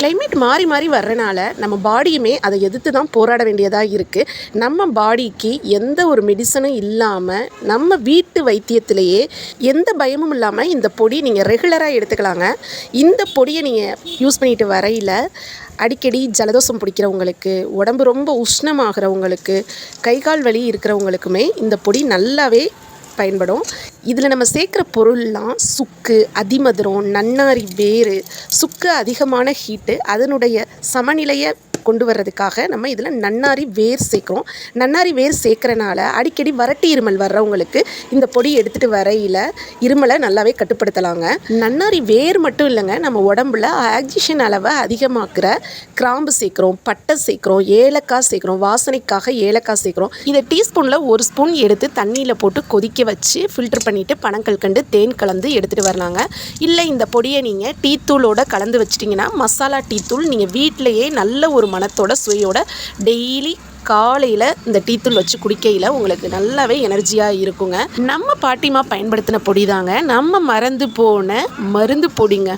Climate மாறி மாறி வர்றனால நம்ம பாடியுமே அதை எதிர்த்து தான் போராட வேண்டியதாக இருக்குது நம்ம பாடிக்கு எந்த ஒரு மெடிசனும் இல்லாமல் நம்ம வீட்டு வைத்தியத்திலேயே எந்த பயமும் இல்லாமல் இந்த பொடி நீங்கள் ரெகுலராக எடுத்துக்கலாங்க. இந்த பொடியை நீங்கள் யூஸ் பண்ணிட்டு வரையில் அடிக்கடி ஜலதோஷம் பிடிக்கிறவங்களுக்கு உடம்பு ரொம்ப உஷ்ணமாகிறவங்களுக்கு கை கால் வலி இருக்கிறவங்களுக்குமே இந்த பொடி நல்லாவே பயன்படும். இதில் நம்ம சேர்க்குற பொருள்லாம் சுக்கு அதிமதுரம் நன்னாரி வேர் சுக்கு அதிகமான ஹீட்டு அதனுடைய சமநிலையை கொண்டு வர்றதுக்காக நம்ம இதில் நன்னாரி வேர் சேர்க்குறோம். நன்னாரி வேர் சேர்க்குறனால அடிக்கடி வரட்டி இருமல் வர்றவங்களுக்கு இந்த பொடி எடுத்துகிட்டு வரையில் இருமலை நல்லாவே கட்டுப்படுத்தலாங்க. நன்னாரி வேர் மட்டும் இல்லைங்க நம்ம உடம்புல ஆக்சிஜன் அளவை அதிகமாக்குற கிராம்பு சேர்க்குறோம் பட்டை சேர்க்குறோம் ஏலக்காய் சேர்க்குறோம் வாசனைக்காக ஏலக்காய் சேர்க்குறோம். இதை டீஸ்பூனில் ஒரு ஸ்பூன் எடுத்து தண்ணியில் போட்டு கொதிக்க வச்சு ஃபில்டர் பண்ணிவிட்டு பனங்கல்கண்டு தேன் கலந்து எடுத்துகிட்டு வரலாங்க. இல்லை இந்த பொடியை நீங்கள் டீ தூளோட கலந்து வச்சிட்டிங்கன்னா மசாலா டீ தூள் நீங்கள் வீட்டிலையே நல்ல ஒரு மனத்தோட சுவையோட டெய்லி காலையில் இந்த டீத்தூள் வச்சு குடிக்கையில் உங்களுக்கு நல்லாவே எனர்ஜியாக இருக்குங்க. நம்ம பாட்டிமா பயன்படுத்தின பொடி தாங்க நம்ம மறந்து போன மருந்து பொடிங்க.